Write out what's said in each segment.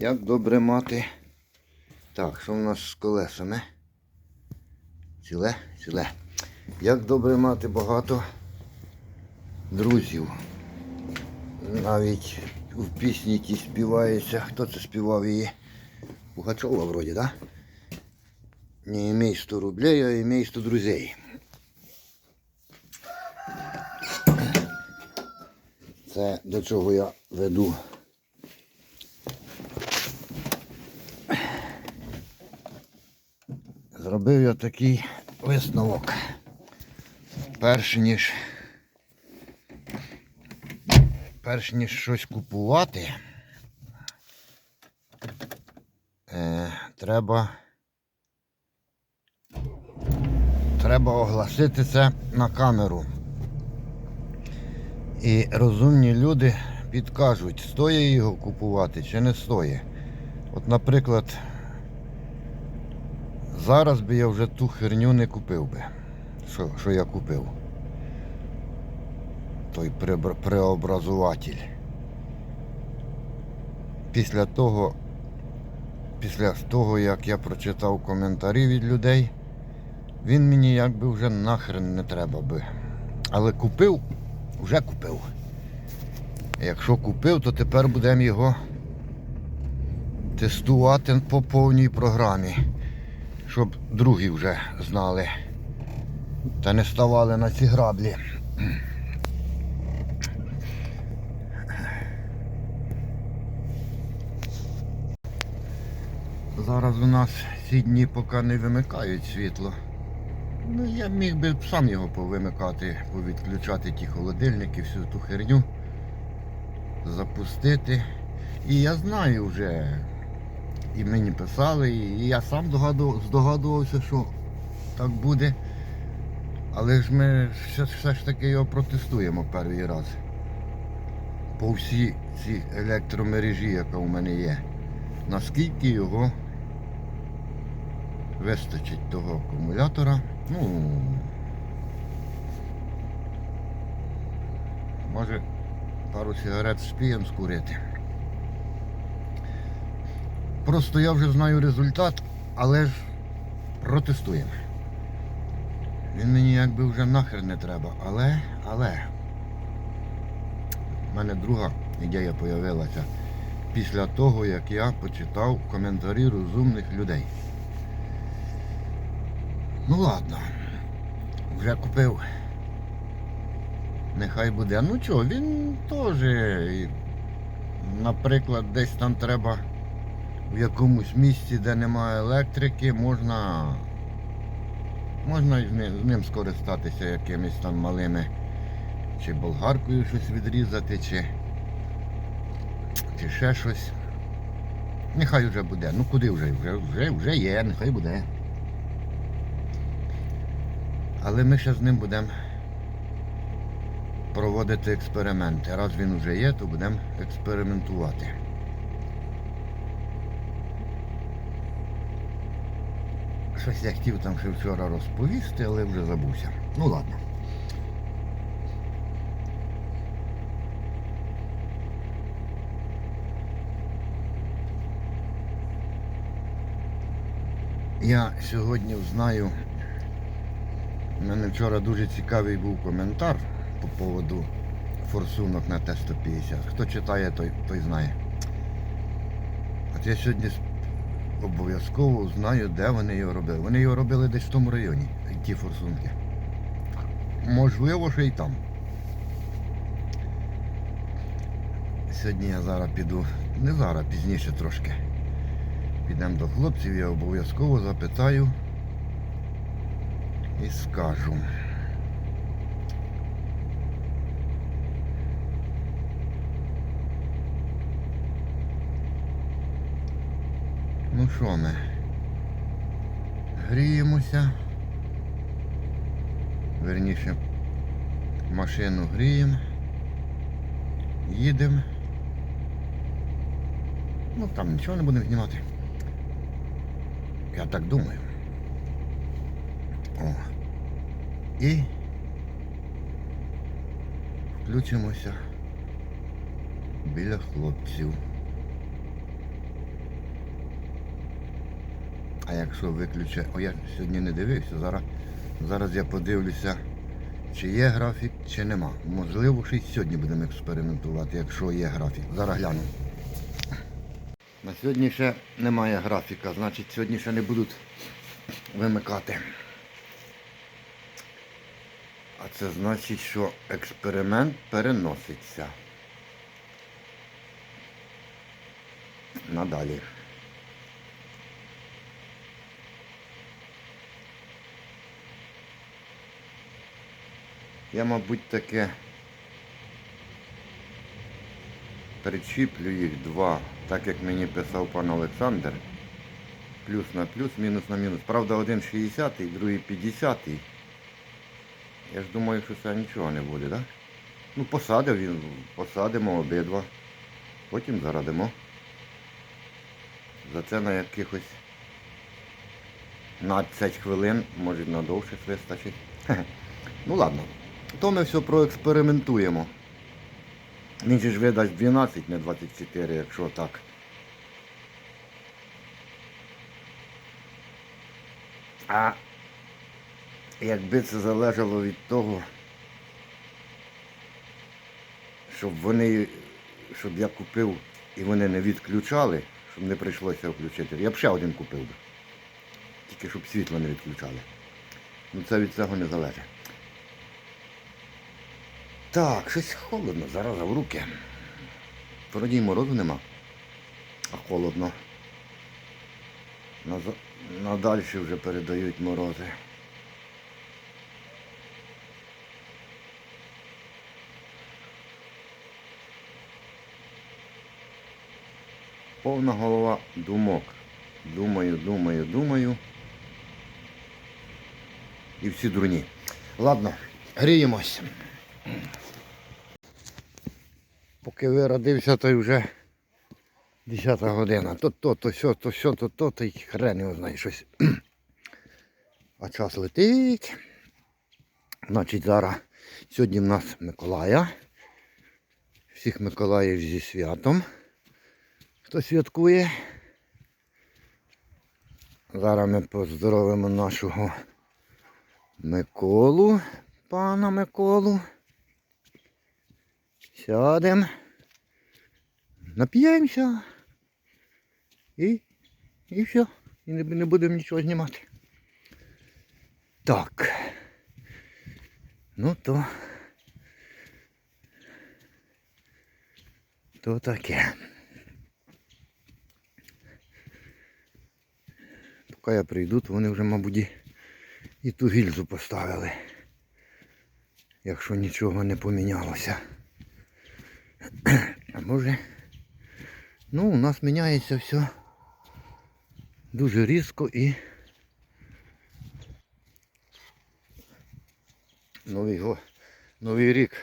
Як добре мати. Так, що в нас з колесами? Ціле? Ціле. Як добре мати багато друзів. Навіть в пісні ті співається. Хто це співав її? Пугачова вроді, так? Да? Не имей 100 рублей, а имей 100 друзей. Це до чого я веду. Зробив я такий висновок. Перш ніж перш ніж щось купувати, е, треба треба оголосити це на камеру. І розумні люди підкажуть, стоїть його купувати чи не стоїть. От, наприклад, зараз би я вже ту херню не купив би, що, що я купив. Той преобразуватель. Після того, після того, як я прочитав коментарі від людей, він мені якби вже нахрен не треба би. Але купив, вже купив. Якщо купив, то тепер будемо його тестувати по повній програмі, щоб другі вже знали та не ставали на ці граблі. Зараз у нас ці дні поки не вимикають світло. Ну, я міг би сам його повимикати, повідключати ті холодильники, всю ту херню, запустити. І я знаю вже, і мені писали, і я сам здогадувався, що так буде. Але ж ми все, все ж таки його протестуємо перший раз. По всій цій електромережі, яка у мене є. Наскільки його вистачить того акумулятора. Ну, може пару сигарет спієм скурити. Просто я вже знаю результат, але ж протестуємо. Він мені якби вже нахер не треба, але, але в мене друга ідея з'явилася після того, як я почитав коментарі розумних людей. Ну ладно, вже купив. Нехай буде. Ну чого, він теж, наприклад, десь там треба в якомусь місці, де немає електрики, можна, можна з ним, скористатися якимись там малими, чи болгаркою щось відрізати, чи, чи ще щось. Нехай вже буде. Ну куди вже? Вже, вже, вже є, нехай буде. Але ми ще з ним будемо проводити експерименти. Раз він вже є, то будемо експериментувати. Щось я хотів там ще вчора розповісти, але вже забувся. Ну ладно. Я сьогодні знаю у мене вчора дуже цікавий був коментар по поводу форсунок на Т-150. Хто читає, той, той знає. От я сьогодні обов'язково знаю, де вони його робили. Вони його робили десь в тому районі, ті форсунки. Можливо, що і там. Сьогодні я зараз піду, не зараз, пізніше трошки. Підемо до хлопців, я обов'язково запитаю і скажу. Ну що ми? Гріємося. Верніше, машину гріємо. Їдемо. Ну там нічого не будемо знімати. Я так думаю. О. І включимося біля хлопців. А якщо виключити... О, я сьогодні не дивився, зараз, зараз я подивлюся, чи є графік, чи нема. Можливо, ще й сьогодні будемо експериментувати, якщо є графік. Зараз гляну. На сьогодні ще немає графіка, значить сьогодні ще не будуть вимикати. А це значить, що експеримент переноситься. Надалі. Я, мабуть, таке причіплю їх два, так як мені писав пан Олександр. Плюс на плюс, мінус на мінус. Правда, один 60, другий 50. Я ж думаю, що це нічого не буде, так? Да? Ну, посадив він, посадимо обидва. Потім зарадимо. За це на якихось 15 хвилин, може на довше вистачить. Ну ладно. То ми все проекспериментуємо. Він же ж видасть 12, не 24, якщо так. А якби це залежало від того, щоб вони, щоб я купив і вони не відключали, щоб не прийшлося включити. Я б ще один купив би. Тільки щоб світло не відключали. Ну це від цього не залежить. Так, щось холодно, зараз в руки. Вроді морозу нема, а холодно. Наза- Надальші вже передають морози. Повна голова думок. Думаю, думаю, думаю. І всі дурні. Ладно, гріємось. Поки виродився, то й вже 10 година. То то, то сьо, то сьо, то то, то й хрен його знає щось. А час летить. Значить, зараз сьогодні в нас Миколая. Всіх Миколаїв зі святом. Хто святкує. Зараз ми поздоровимо нашого Миколу, пана Миколу. Сядемо, нап'ємося і, і все. І не, не будемо нічого знімати. Так. Ну то. То таке. Поки я прийду, то вони вже, мабуть, і- і ту гільзу поставили. Якщо нічого не помінялося. А може. Ну, у нас міняється все дуже різко і Новий, го- Новий рік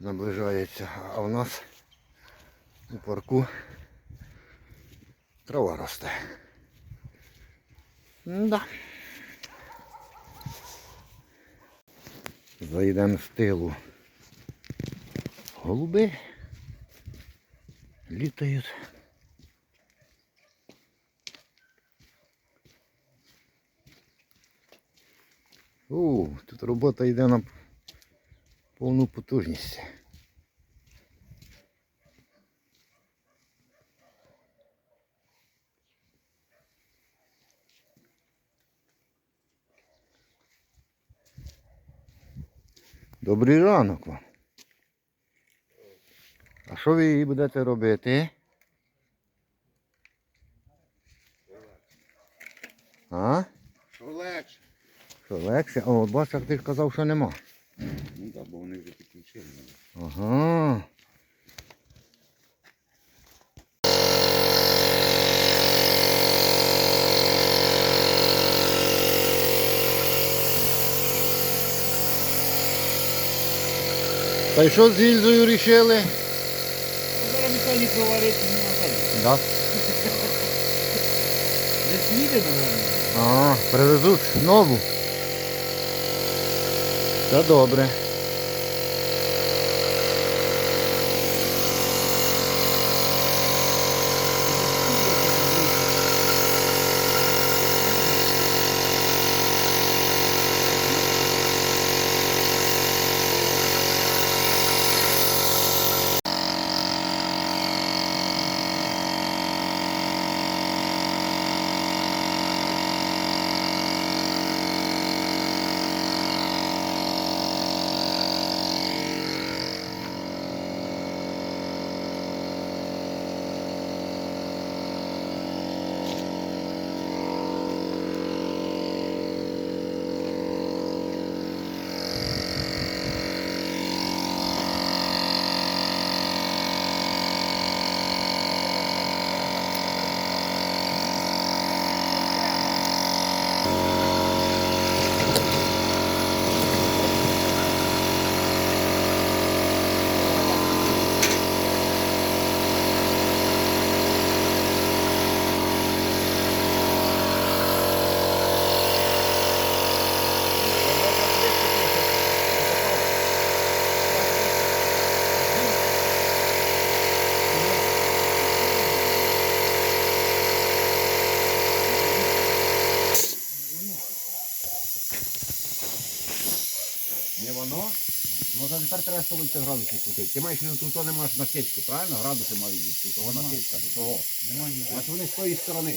наближається, а у нас у парку трава росте. Да. Зайдемо з тилу. Голуби літають. У, тут робота йде на повну потужність. Добрий ранок вам. А що ви її будете робити? А? Що легше? Що легше? О, от бачиш, як ти ж казав, що нема. Ну так, бо вони вже підключили. Ага. Та й що з гільзою рішили? Віталій проварить на. Да. Десь наверное. А, привезуть нову. Да добре. Ну, ну то тепер треба 180 градусів крутити. Ти маєш тут, тут не маєш насічки, правильно? Градуси мають бути, тут того насічка, до того. Нема ніде. Значить вони з тої сторони.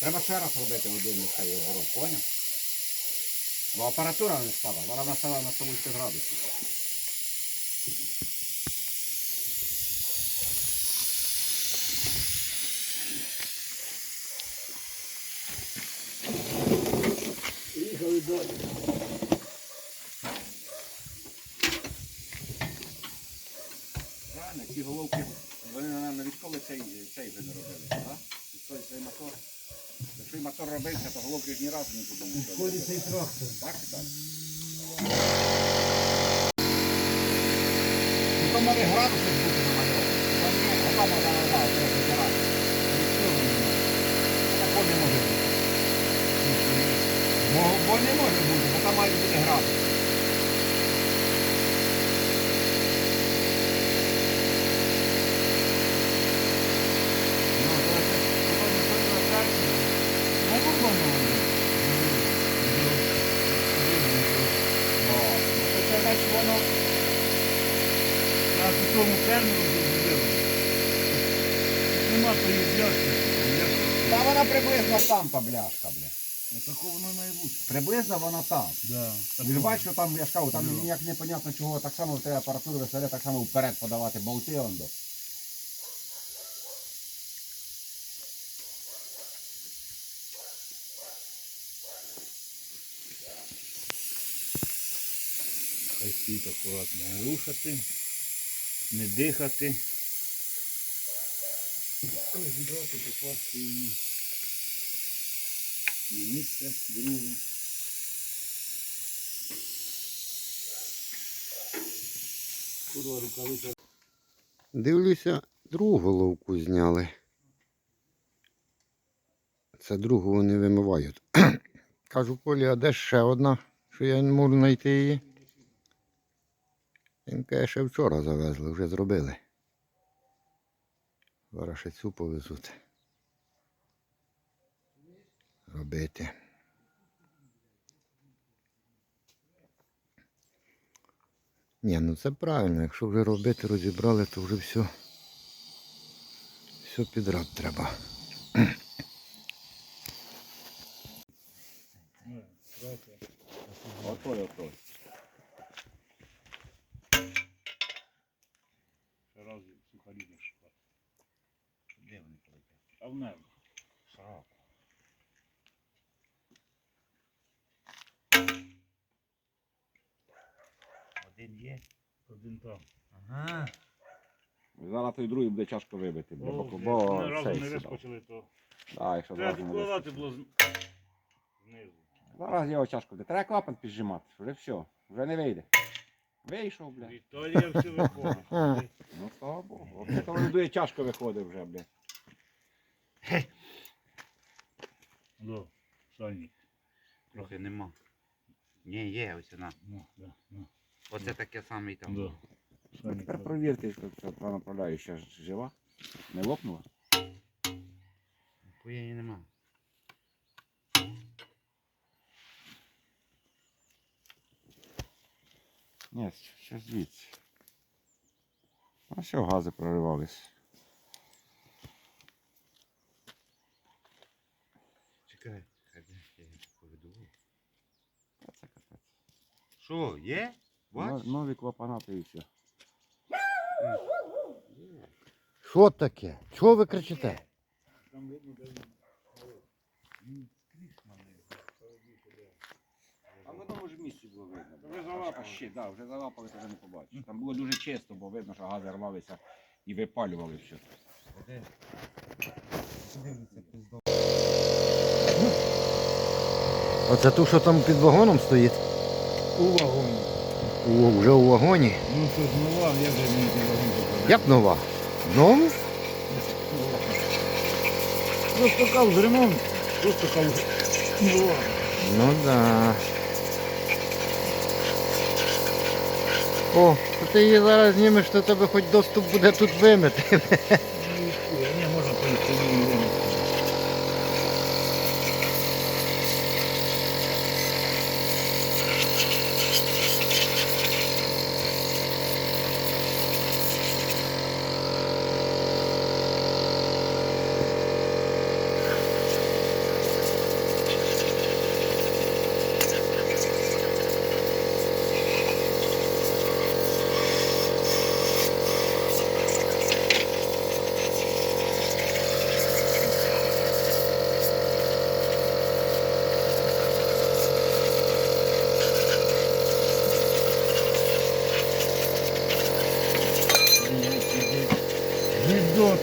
Треба ще раз робити один цей оборот, поняв? Бо апаратура не стала, вона настала на 180 градусів. Їхали далі. Правильно, ці головки, вони, наверное, відколи цей, цей вже не робили, так? Відколи цей мотор. Мотор робився, то головки ж ні разу не туди не цей трактор. Так, так. Ну, то може градуси бути намальовані. Там ні, а там вона нормально, треба вибирати. Нічого немає. Такого не може бути. Бо, бо не може бути, бо там мають бути градуси. Ну, то це, то не повинно так. Не нормально. Ну, ну, це значить воно А по тому фермеру вже зробили. Нема приїжджати. Та вона приблизно там та бляшка, бля. Ну такого воно має бути. Приблизно вона там. Да, Ви ж бачите, що там я ж кажу, там Ну. ніяк непонятно чого, так само треба апаратуру веселе, так само вперед подавати болти ондо. Хай стоїть акуратно, не рушати, не дихати. Розібрати, покласти її на місце друге. Курва рукавиця. Дивлюся, другу головку зняли. Це другу вони вимивають. Кажу, Колі, а де ще одна, що я не можу знайти її? Він каже, ще вчора завезли, вже зробили. Зараз цю повезуть. Робити. Ні, ну це правильно. Якщо вже робити, розібрали, то вже все. Все підряд треба. Ну, трохи. Отой, отой. Ще раз сухарі не шукати. Де вони полетять? А в небо. Сраку. Один є. Один там. Ага. Зараз той тяжко вибити, бо, О, бо, блядь, бо Ми разом не сідав. вискочили, то Да, якщо треба зразу не підкладати було з- знизу. Зараз його тяжко буде. Треба клапан піджимати, вже все, вже не вийде. Вийшов, бля. Віталія все виходить. Ну слава Богу. Взагалі то тяжко виходить вже, бля. До, Сані. Трохи нема. Ні, є, ось вона. Ну, да, ну, Оце таке саме і там. да. Ну, Сані, тепер провірте, що ця направляюча жива. Не лопнула? Хуєні нема. Ні, ще звідси. А все, гази проривались. Чекай, хай я їх поведу. Та це капець. Що, є? Но- Бач? Нові клапанати і все. Що таке? Чого ви кричите? Там видно, де він. А в одному ж місці було видно. Ви залапали. Ще, да, вже залапали, то вже не побачиш. Там було дуже чисто, бо видно, що гази рвалися і випалювали все. Оце ту, що там під вагоном стоїть? У вагоні. У, вже у вагоні. Ну що ж нова, як же мені цей вагон покладати? Як нова? Ну, Просто кав з ремонту. Просто кав. Ну да. О, то ти її зараз знімеш, то тебе хоч доступ буде тут вимити.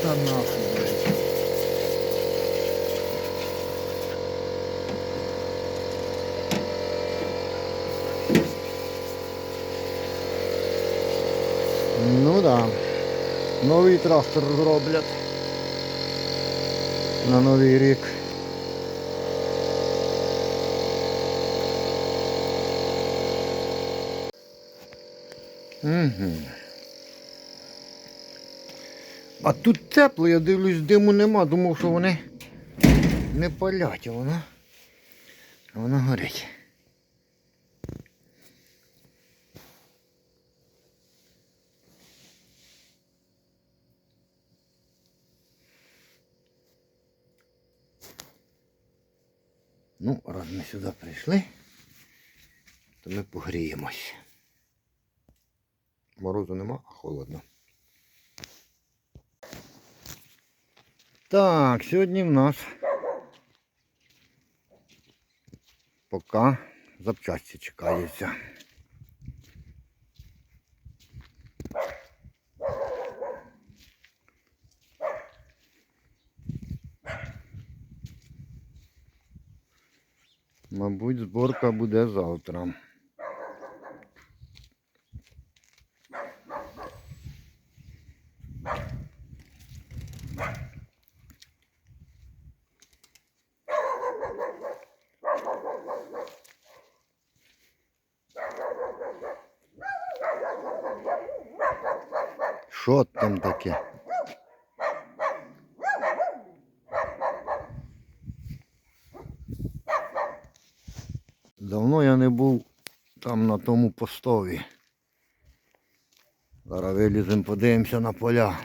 Там нахуй, блядь? Ну да. Новий трактор зроблять. На новий рік. Угу. А тут тепло, я дивлюсь, диму нема, думав, що вони не палять, а воно, а воно горить. Ну, раз ми сюди прийшли, то ми погріємось. Морозу нема, а холодно. Так, сьогодні в нас поки запчасті чекаються. Мабуть, зборка буде завтра. Що там таке? Давно я не був там на тому постові. Зараз виліземо, подивимося на поля.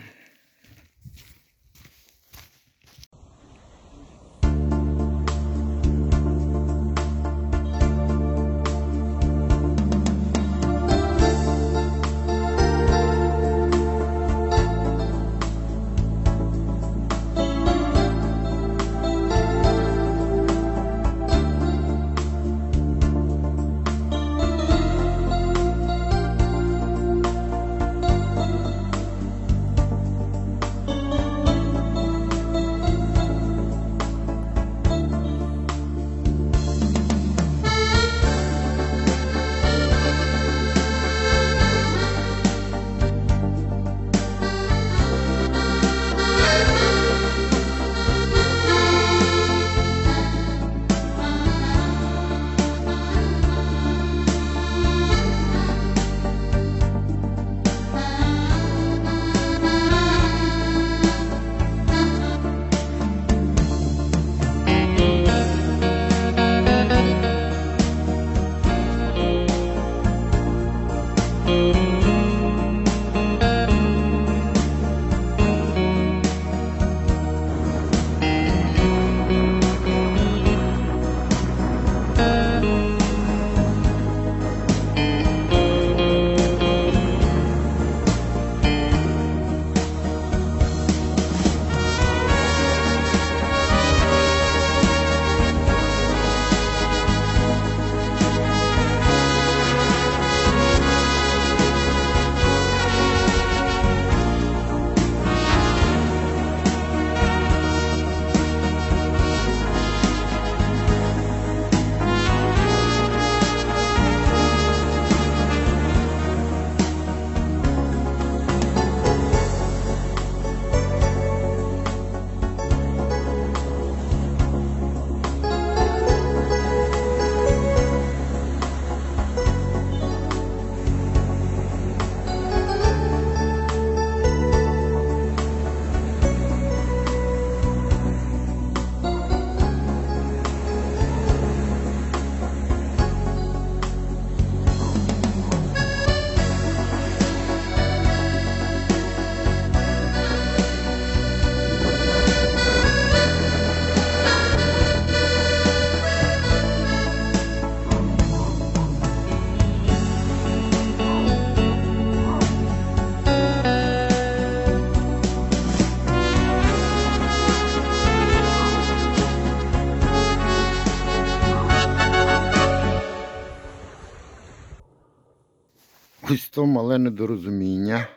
Ось то мале недорозуміння.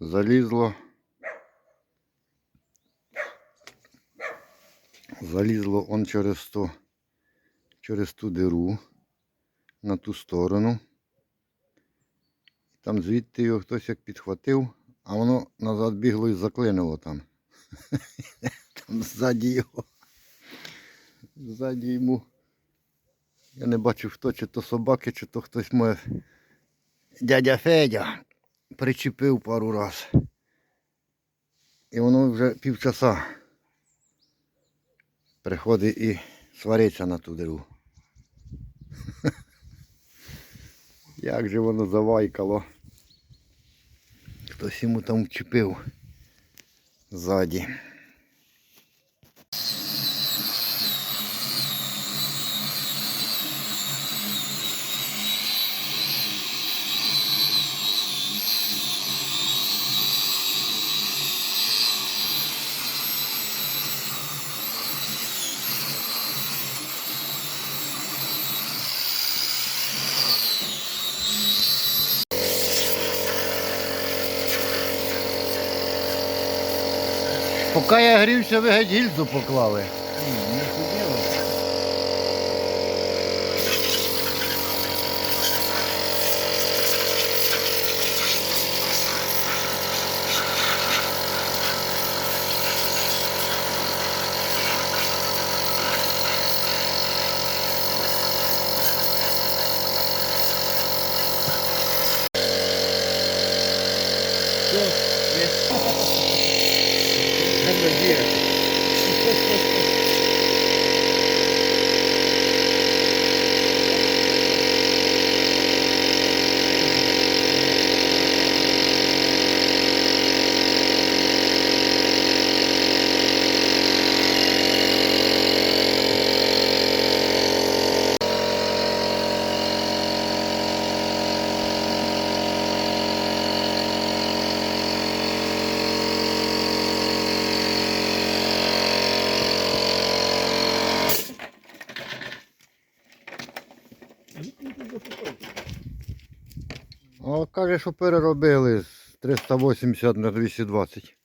залізло. Залізло он через ту, через ту диру на ту сторону. Там звідти його хтось як підхватив, а воно назад бігло і заклинило там. Там ззаді його. Ззаді йому. Я не бачив хто, чи то собаки, чи то хтось моє. Дядя Федя причепив пару раз. І воно вже півчаса приходить і свариться на ту диру. Як же воно завайкало. Хтось йому там вчепив ззаді. Поки я грівся, ви геть гільзу поклали. Не сиділо. А каже, що переробили з 380 на 220.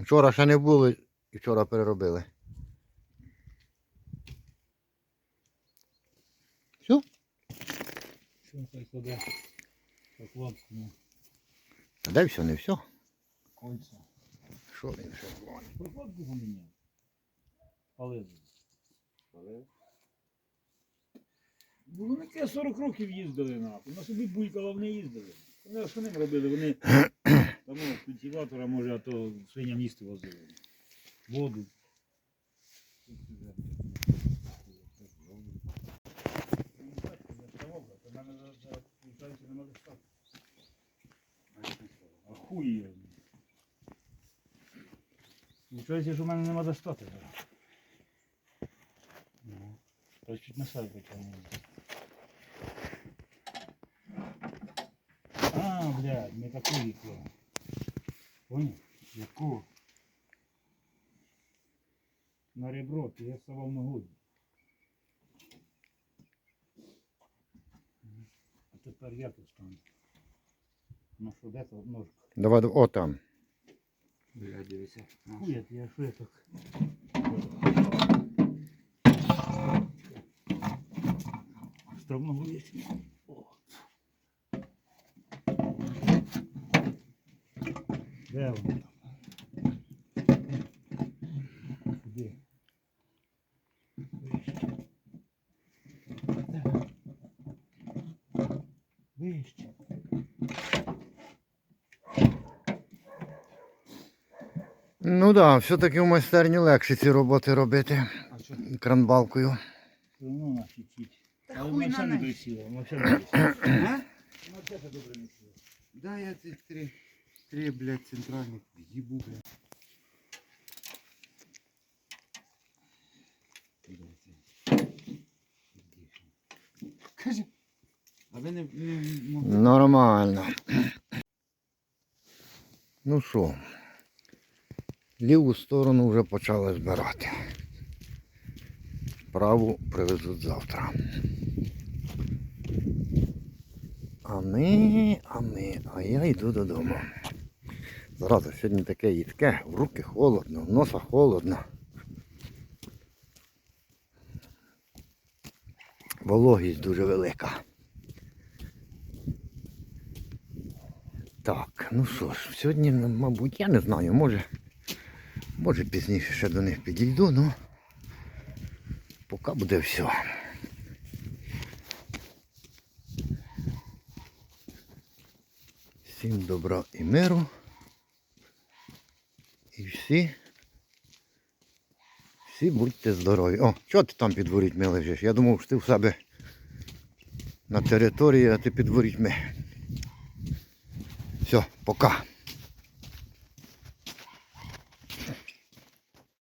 Вчора ще не були і вчора переробили. Все? А де все, не все? кольця. Що він ще? Прокладку поміняв. Але. Було таке 40 років їздили нахуй. На собі буйкала вони їздили. Вони що ним робили? Вони там о, культиватора, може, а то свиням їсти возили. Воду. Хуй. Виходить, що в мене нема достати зараз. Ну, чуть на себе потягнув. Блядь, не таку віку. Понял? Яку? На ребро, ти я совав ногою. А тепер я тут стану. Ну що, де то ножка? Давай, о там. Бля, дивися. Хуя ти, я що я так? Стромного есть. О. Де воно? Вище. Ну так, да, все-таки в майстерні легше ці роботи робити А що? кранбалкою. Все одно наші чуть. Та Але хуй на красиво, вона все не красиво. А? Вона все добре не красиво. Да, я цих три, три, блядь, центральних їбу, блядь. Каже, а ви не, не могли? Нормально. Ну що, ліву сторону вже почали збирати. Праву привезуть завтра. А ми, а ми, а я йду додому. Зараза, сьогодні таке їдке, в руки холодно, в носа холодно. Вологість дуже велика. Так, ну що ж, сьогодні, мабуть, я не знаю, може, може пізніше ще до них підійду, ну поки буде все. Всім добра і миру. І всі. Всі будьте здорові. О, чого ти там під ворітьми лежиш? Я думав, що ти в себе на території, а ти під ворітьми. Все, пока.